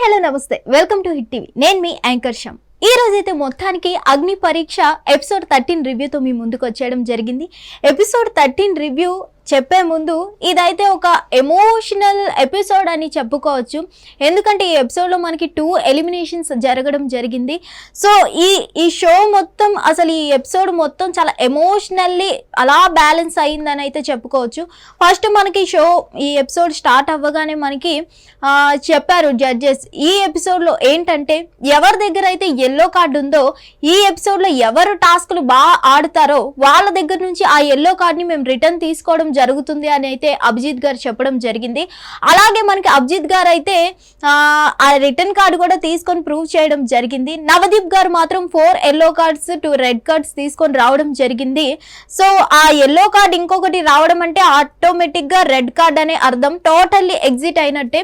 Hello నమస్తే. Welcome to Hit TV. నేను మీ యాంకర్ షమ్ ఈ రోజైతే మొత్తానికి అగ్ని పరీక్ష ఎపిసోడ్ థర్టీన్ రివ్యూతో మీ ముందుకు వచ్చేయడం జరిగింది. ఎపిసోడ్ థర్టీన్ రివ్యూ చెప్పే ముందు ఇదైతే ఒక ఎమోషనల్ ఎపిసోడ్ అని చెప్పుకోవచ్చు. ఎందుకంటే ఈ ఎపిసోడ్లో మనకి టూ ఎలిమినేషన్స్ జరగడం జరిగింది. సో ఈ ఈ షో మొత్తం అసలు ఈ ఎపిసోడ్ మొత్తం చాలా ఎమోషనల్లీ అలా బ్యాలెన్స్ అయిందని అయితే చెప్పుకోవచ్చు. ఫస్ట్ మనకి షో ఈ ఎపిసోడ్ స్టార్ట్ అవ్వగానే మనకి చెప్పారు జడ్జెస్ ఈ ఎపిసోడ్లో ఏంటంటే ఎవరి దగ్గర అయితే ఎల్లో కార్డు ఉందో ఈ ఎపిసోడ్లో ఎవరు టాస్క్లు బాగా ఆడుతారో వాళ్ళ దగ్గర నుంచి ఆ ఎల్లో కార్డ్ని మేము రిటర్న్ తీసుకోవడం జరుగుతుంది అని అయితే అభిజిత్ గారు చెప్పడం జరిగింది. అలాగే మనకి అభిజిత్ గారు అయితే ఆ, రిటర్న్ కార్డు కూడా తీసుకొని ప్రూవ్ చేయడం జరిగింది. నవదీప్ గారు మాత్రం four yellow cards two red cards తీసుకొని రావడం జరిగింది. సో ఆ ఎల్లో కార్డ్ ఇంకొకటి రావడం అంటే ఆటోమేటిక్గా రెడ్ కార్డ్ అనే అర్థం. టోటల్లీ ఎగ్జిట్ అయినట్టే.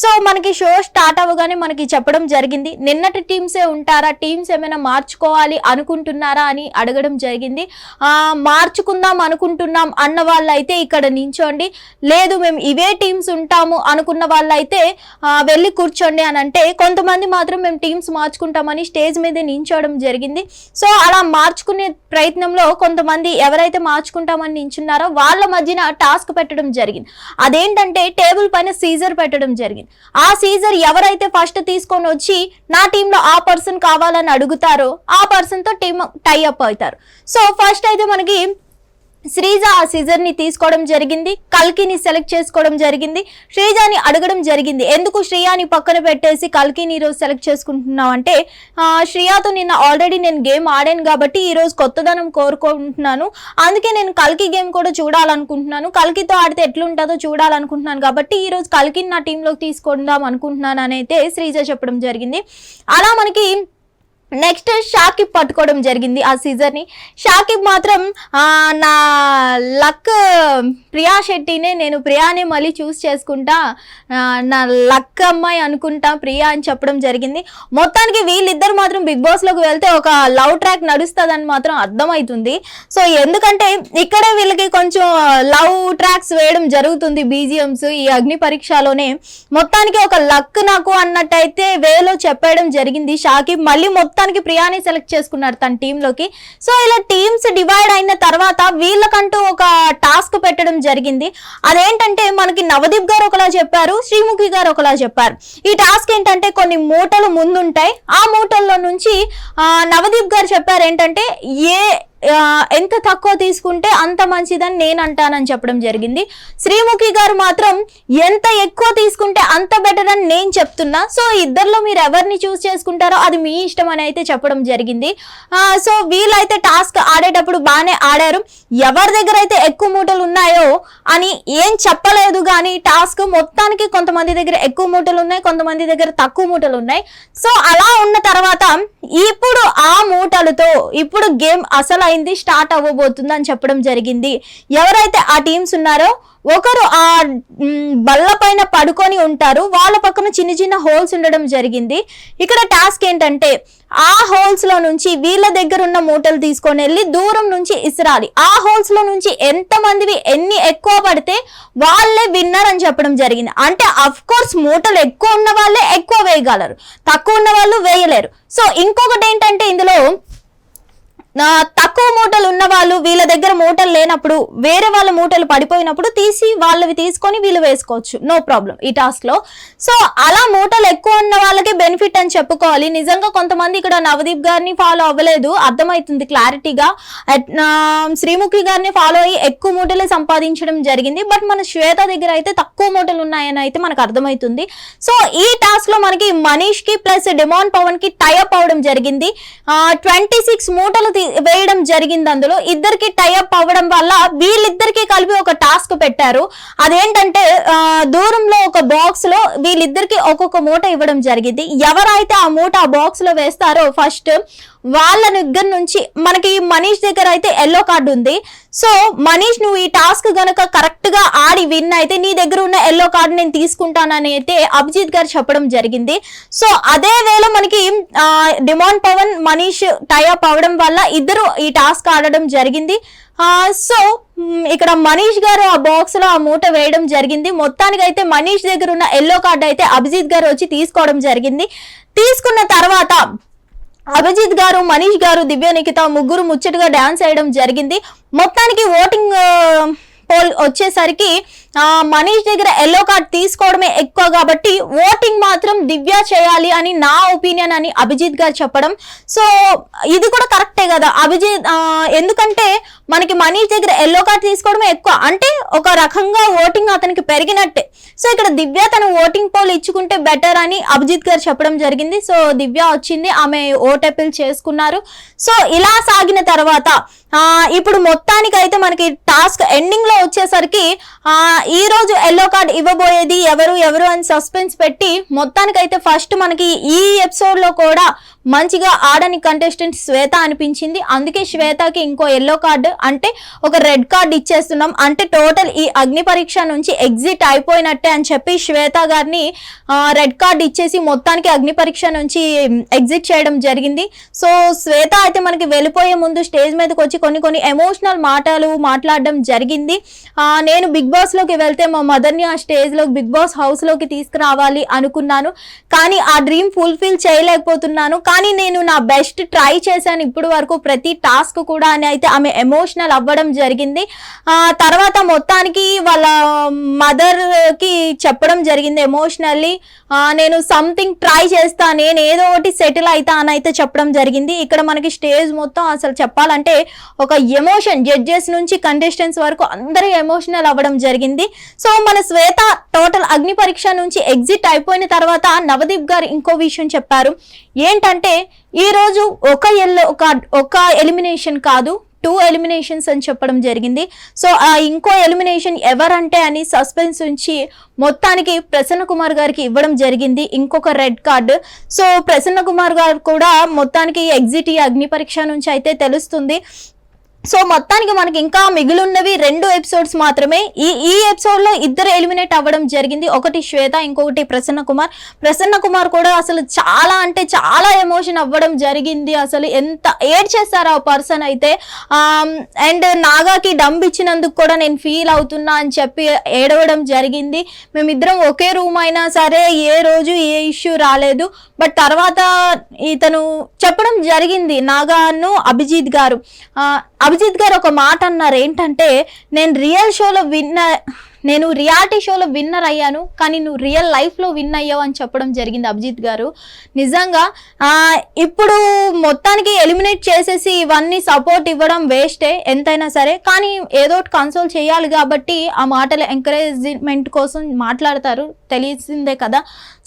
సో మనకి షో స్టార్ట్ అవ్వగానే మనకి చెప్పడం జరిగింది. నిన్నటి టీమ్సే ఉంటారా? టీమ్స్ ఏమైనా మార్చుకోవాలి అనుకుంటున్నారా అని అడగడం జరిగింది. మార్చుకుందాం అనుకుంటున్నాం అన్న వాళ్ళు అయితే ఇక్కడ నించోండి. లేదు మేము ఇవే టీమ్స్ ఉంటాము అనుకున్న వాళ్ళైతే వెళ్ళి కూర్చోండి అని అంటే కొంతమంది మాత్రం మేము టీమ్స్ మార్చుకుంటామని స్టేజ్ మీద నించోవడం జరిగింది. సో అలా మార్చుకునే ప్రయత్నంలో కొంతమంది ఎవరైతే మార్చుకుంటామని నించున్నారో వాళ్ళ మధ్యన టాస్క్ పెట్టడం జరిగింది. అదేంటంటే టేబుల్ పైన సీజర్ పెట్టడం జరిగింది. ఆ సీజర్ ఎవరైతే ఫస్ట్ తీసుకొని వచ్చి నా టీంలో ఆ పర్సన్ కావాలని అడుగుతారో ఆ పర్సన్తో టీమ్ టై అప్ అవుతారు. సో ఫస్ట్ అయితే మనకి శ్రీజ ఆ సీజర్ని తీసుకోవడం జరిగింది కల్కిని సెలెక్ట్ చేసుకోవడం జరిగింది శ్రీజాని అడగడం జరిగింది. ఎందుకు శ్రీయాని పక్కన పెట్టేసి కల్కిని ఈరోజు సెలెక్ట్ చేసుకుంటున్నావు అంటే శ్రేయాతో నిన్న ఆల్రెడీ నేను గేమ్ ఆడాను కాబట్టి ఈరోజు కొత్తదనం కోరుకుంటున్నాను. అందుకే నేను కల్కి గేమ్ కూడా చూడాలనుకుంటున్నాను. కల్కితో ఆడితే ఎట్లుంటుందో చూడాలనుకుంటున్నాను కాబట్టి ఈరోజు కల్కిని నా టీంలోకి తీసుకుందాం అనుకుంటున్నాను అని అయితే శ్రీజ చెప్పడం జరిగింది. అలా మనకి నెక్స్ట్ షాకిబ్ పట్టుకోవడం జరిగింది ఆ సీజర్ని షాకిబ్ మాత్రం నా లక్ ప్రియా శెట్టినే నేను ప్రియానే మళ్ళీ చూస్ చేసుకుంటా నా లక్ అమ్మాయి అనుకుంటా ప్రియా అని చెప్పడం జరిగింది. మొత్తానికి వీళ్ళిద్దరు మాత్రం బిగ్ బాస్లోకి వెళ్తే ఒక లవ్ ట్రాక్ నడుస్తుందని మాత్రం అర్థమవుతుంది. సో ఎందుకంటే ఇక్కడే వీళ్ళకి కొంచెం లవ్ ట్రాక్స్ వేయడం జరుగుతుంది బీజిఎమ్స్ ఈ అగ్ని పరీక్షలోనే. మొత్తానికి ఒక లక్ నాకు అన్నట్టయితే వేలో చెప్పేయడం జరిగింది. షాకిబ్ మళ్ళీ మొత్తం మొత్తానికి ప్రియాని సెలెక్ట్ చేసుకున్నాడు తన టీంలోకి. సో ఇలా టీమ్స్ డివైడ్ అయిన తర్వాత వీళ్ళకంటూ ఒక టాస్క్ పెట్టడం జరిగింది. అదేంటంటే మనకి నవదీప్ గారు ఒకలా చెప్పారు శ్రీముఖి గారు ఒకలా చెప్పారు. ఈ టాస్క్ ఏంటంటే కొన్ని మూటలు ముందుంటాయి. ఆ మూటల్లో నుంచి నవదీప్ గారు చెప్పారు ఏంటంటే ఏ ఎంత తక్కువ తీసుకుంటే అంత మంచిదని నేను అంటానని చెప్పడం జరిగింది. శ్రీముఖి గారు మాత్రం ఎంత ఎక్కువ తీసుకుంటే అంత బెటర్ అని నేను చెప్తున్నా. సో ఇద్దరిలో మీరు ఎవరిని చూస్ చేసుకుంటారో అది మీ ఇష్టం అని అయితే చెప్పడం జరిగింది. సో వీళ్ళైతే టాస్క్ ఆడేటప్పుడు బాగానే ఆడారు. ఎవరి దగ్గర అయితే ఎక్కువ మూటలు ఉన్నాయో అని ఏం చెప్పలేదు కానీ టాస్క్ మొత్తానికి కొంతమంది దగ్గర ఎక్కువ మూటలు ఉన్నాయి కొంతమంది దగ్గర తక్కువ మూటలు ఉన్నాయి. సో అలా ఉన్న తర్వాత ఇప్పుడు ఆ మూటలతో ఇప్పుడు గేమ్ అసలు అసలైంది స్టార్ట్ అవ్వబోతుంది అని చెప్పడం జరిగింది. ఎవరైతే ఆ టీమ్స్ ఉన్నారో ఒకరు ఆ బల్ల పైన పడుకొని ఉంటారు. వాళ్ళ పక్కన చిన్న చిన్న హోల్స్ ఉండడం జరిగింది. ఇక్కడ టాస్క్ ఏంటంటే ఆ హోల్స్లో నుంచి వీళ్ళ దగ్గర ఉన్న మూటలు తీసుకొని వెళ్ళి దూరం నుంచి ఇసరాలి. ఆ హోల్స్లో నుంచి ఎంత మందివి ఎన్ని ఎక్కువ పడితే వాళ్ళే విన్నర్ అని చెప్పడం జరిగింది. అంటే అఫ్ కోర్స్ మూటలు ఎక్కువ ఉన్న వాళ్ళే ఎక్కువ వేయగలరు. తక్కువ ఉన్న వాళ్ళు వేయలేరు. సో ఇంకొకటి ఏంటంటే ఇందులో నా తక్కువ మూటలు ఉన్న వాళ్ళు వీళ్ళ దగ్గర మూటలు లేనప్పుడు వేరే వాళ్ళ మూటలు పడిపోయినప్పుడు తీసి వాళ్ళవి తీసుకొని వీళ్ళు వేసుకోవచ్చు. నో ప్రాబ్లం ఈ టాస్క్లో. సో అలా మూటలు ఎక్కువ ఉన్న వాళ్ళకి బెనిఫిట్ అని చెప్పుకోవాలి. నిజంగా కొంతమంది ఇక్కడ నవదీప్ గారిని ఫాలో అవ్వలేదు. అర్థమవుతుంది క్లారిటీగా శ్రీముఖి గారిని ఫాలో అయ్యి ఎక్కువ మూటలే సంపాదించడం జరిగింది. బట్ మన శ్వేత దగ్గర అయితే తక్కువ మూటలు ఉన్నాయని అయితే మనకు అర్థమవుతుంది. సో ఈ టాస్క్లో మనకి మనీష్కి ప్లస్ డిమాండ్ పవన్కి టైఅప్ అవడం జరిగింది. ట్వంటీ సిక్స్ మూటలు తీ- వేయడం జరిగింది. అందులో. ఇద్దరికి టైఅప్ అవ్వడం వల్ల వీళ్ళిద్దరికి కలిపి ఒక టాస్క్ పెట్టారు. అదేంటంటే దూరంలో ఒక బాక్స్లో వీళ్ళిద్దరికి ఒక్కొక్క మూట ఇవ్వడం జరిగింది. ఎవరైతే ఆ మూట ఆ బాక్స్లో వేస్తారో ఫస్ట్ వాళ్ళ దగ్గర నుంచి మనకి మనీష్ దగ్గర అయితే ఎల్లో కార్డు ఉంది. సో మనీష్ నువ్వు ఈ టాస్క్ గనక కరెక్ట్గా ఆడి విన్ అయితే నీ దగ్గర ఉన్న ఎల్లో కార్డు నేను తీసుకుంటానని అయితే అభిజిత్ గారు చెప్పడం జరిగింది. సో అదే వేళ మనకి డిమాండ్ పవన్ మనీష్ టైఅప్ అవడం వల్ల ఇద్దరు ఈ టాస్క్ ఆడడం జరిగింది. సో ఇక్కడ మనీష్ గారు ఆ బాక్స్లో ఆ మూట వేయడం జరిగింది. మొత్తానికి అయితే మనీష్ దగ్గర ఉన్న ఎల్లో కార్డు అయితే అభిజిత్ గారు వచ్చి తీసుకోవడం జరిగింది. తీసుకున్న తర్వాత అభిజిత్ గారు మనీష్ గారు దివ్య నిఖిత ముగ్గురు ముచ్చటగా డాన్స్ వేయడం జరిగింది. మొత్తానికి ఓటింగ్ పోల్ వచ్చేసరికి ఆ, మనీష్ దగ్గర ఎల్లో కార్డ్ తీసుకోవడమే ఎక్కువ కాబట్టి ఓటింగ్ మాత్రం దివ్య చేయాలి అని నా ఒపీనియన్ అని అభిజిత్ గారు చెప్పడం. సో ఇది కూడా కరెక్టే కదా? అభిజిత్ ఎందుకంటే మనకి మనీష్ దగ్గర ఎల్లో కార్డ్ తీసుకోవడమే ఎక్కువ. అంటే ఒక రకంగా ఓటింగ్ అతనికి పెరిగినట్టే. సో ఇక్కడ దివ్య తన ఓటింగ్ పోల్ ఇచ్చుకుంటే బెటర్ అని అభిజిత్ గారు చెప్పడం జరిగింది. సో దివ్య వచ్చింది ఆమె ఓట్ చేసుకున్నారు. సో ఇలా సాగిన తర్వాత ఇప్పుడు మొత్తానికి అయితే మనకి టాస్క్ ఎండింగ్లో వచ్చేసరికి ఈ రోజు ఎల్లో కార్డ్ ఇవ్వబోయేది ఎవరు ఎవరు అని సస్పెన్స్ పెట్టి మొత్తానికి అయితే ఫస్ట్ మనకి ఈ ఎపిసోడ్లో కూడా మంచిగా ఆడని కంటెస్టెంట్ శ్వేత అనిపించింది. అందుకే శ్వేతకి ఇంకో ఎల్లో కార్డు అంటే ఒక రెడ్ కార్డ్ ఇచ్చేస్తున్నాం. అంటే టోటల్ ఈ అగ్ని పరీక్ష నుంచి ఎగ్జిట్ అయిపోయినట్టే అని చెప్పి శ్వేత గారిని రెడ్ కార్డ్ ఇచ్చేసి మొత్తానికి అగ్ని పరీక్ష నుంచి ఎగ్జిట్ చేయడం జరిగింది. సో శ్వేత అయితే మనకి వెళ్ళిపోయే ముందు స్టేజ్ మీదకి వచ్చి కొన్ని కొన్ని ఎమోషనల్ మాటలు మాట్లాడడం జరిగింది. నేను బిగ్ బాస్లోకి వెళ్తే మా మదర్ని ఆ స్టేజ్లో బిగ్ బాస్ హౌస్లోకి తీసుకురావాలి అనుకున్నాను. కానీ ఆ డ్రీమ్ ఫుల్ఫిల్ చేయలేకపోతున్నాను. కానీ కానీ నేను నా బెస్ట్ ట్రై చేశాను ఇప్పుడు వరకు ప్రతి టాస్క్ కూడా అని అయితే ఆమె ఎమోషనల్ అవ్వడం జరిగింది. ఆ తర్వాత మొత్తానికి వాళ్ళ మదర్కి చెప్పడం జరిగింది ఎమోషనల్లీ. నేను సంథింగ్ ట్రై చేస్తా నేను ఏదో ఒకటి సెటిల్ అవుతా అని అయితే చెప్పడం జరిగింది. ఇక్కడ మనకి స్టేజ్ మొత్తం అసలు చెప్పాలంటే ఒక ఎమోషన్ జడ్జెస్ నుంచి కంటెస్టెంట్స్ వరకు అందరూ ఎమోషనల్ అవ్వడం జరిగింది. సో మన శ్వేత టోటల్ అగ్ని పరీక్ష నుంచి ఎగ్జిట్ అయిపోయిన తర్వాత నవదీప్ గారు ఇంకో విషయం చెప్పారు. ఏంటంటే ఈరోజు ఒక ఎల్లో ఒక ఒక ఎలిమినేషన్ కాదు టూ ఎలిమినేషన్స్ అని చెప్పడం జరిగింది. సో ఆ ఇంకో ఎలిమినేషన్ ఎవరంటే అని సస్పెన్స్ ఉంచి మొత్తానికి ప్రసన్న కుమార్ గారికి ఇవ్వడం జరిగింది ఇంకొక red card so Prasanna Kumar గారు కూడా మొత్తానికి ఎగ్జిట్ ఈ అగ్ని పరీక్ష నుంచి అయితే తెలుస్తుంది. సో మొత్తానికి మనకి ఇంకా మిగిలిన్నవి రెండు ఎపిసోడ్స్ మాత్రమే. ఈ ఈ ఎపిసోడ్లో ఇద్దరు ఎలిమినేట్ అవ్వడం జరిగింది. ఒకటి శ్వేత ఇంకొకటి ప్రసన్న కుమార్. ప్రసన్న కుమార్ కూడా అసలు చాలా అంటే చాలా ఎమోషన్ అవ్వడం జరిగింది. అసలు ఎంత ఏడ్ చేస్తారు ఆ పర్సన్ అయితే. అండ్ నాగాకి డంబ్ ఇచ్చినందుకు కూడా నేను ఫీల్ అవుతున్నా అని చెప్పి ఏడవడం జరిగింది. మేమిద్దరం ఒకే రూమ్ అయినా సరే ఏ రోజు ఏ ఇష్యూ రాలేదు. బట్ తర్వాత ఇతను చెప్పడం జరిగింది నాగాను అభిజిత్ గారు. ఆ, అభిజిత్ గారు ఒక మాట అన్నారు. ఏంటంటే నేను రియల్ షోలో విన్నర్ నేను రియాలిటీ షోలో విన్నర్ అయ్యాను కానీ నువ్వు రియల్ లైఫ్లో విన్ అయ్యావు అని చెప్పడం జరిగింది అభిజిత్ గారు. నిజంగా ఇప్పుడు మొత్తానికి ఎలిమినేట్ చేసేసి ఇవన్నీ సపోర్ట్ ఇవ్వడం వేస్టే ఎంతైనా సరే. కానీ ఏదో ఒకటి కన్సోల్ చేయాలి కాబట్టి ఆ మాటలు ఎంకరేజ్మెంట్ కోసం మాట్లాడతారు. తెలిసిందే కదా.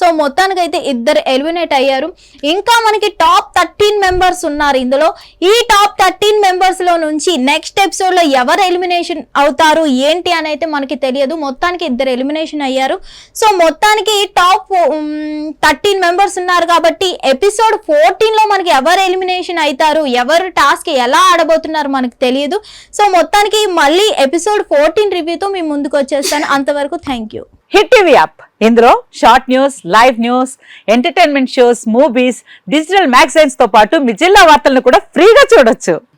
సో మొత్తానికి అయితే ఇద్దరు ఎలిమినేట్ అయ్యారు. ఇంకా మనకి టాప్ థర్టీన్ మెంబర్స్ ఉన్నారు ఇందులో. ఈ టాప్ థర్టీన్ మెంబర్స్ నుంచి నెక్స్ట్ ఎపిసోడ్లో ఎవరు ఎలిమినేషన్ అవుతారు ఏంటి అని అయితే మనకి తెలియదు. మొత్తానికి ఇద్దరు ఎలిమినేషన్ అయ్యారు. సో మొత్తానికి టాప్ థర్టీన్ మెంబర్స్ ఉన్నారు కాబట్టి ఎపిసోడ్ ఫోర్టీన్లో మనకి ఎవరు ఎలిమినేషన్ అవుతారు ఎవరు టాస్క్ ఎలా ఆడబోతున్నారు మనకు తెలియదు. సో మొత్తానికి మళ్ళీ ఎపిసోడ్ ఫోర్టీన్ రివ్యూతో మీ ముందుకు వచ్చేస్తాను. అంతవరకు thank you Hit TV app ఇందులో short news live news entertainment shows movies digital మ్యాగజైన్స్తో పాటు మీ జిల్లా వార్తలను కూడా ఫ్రీగా చూడొచ్చు.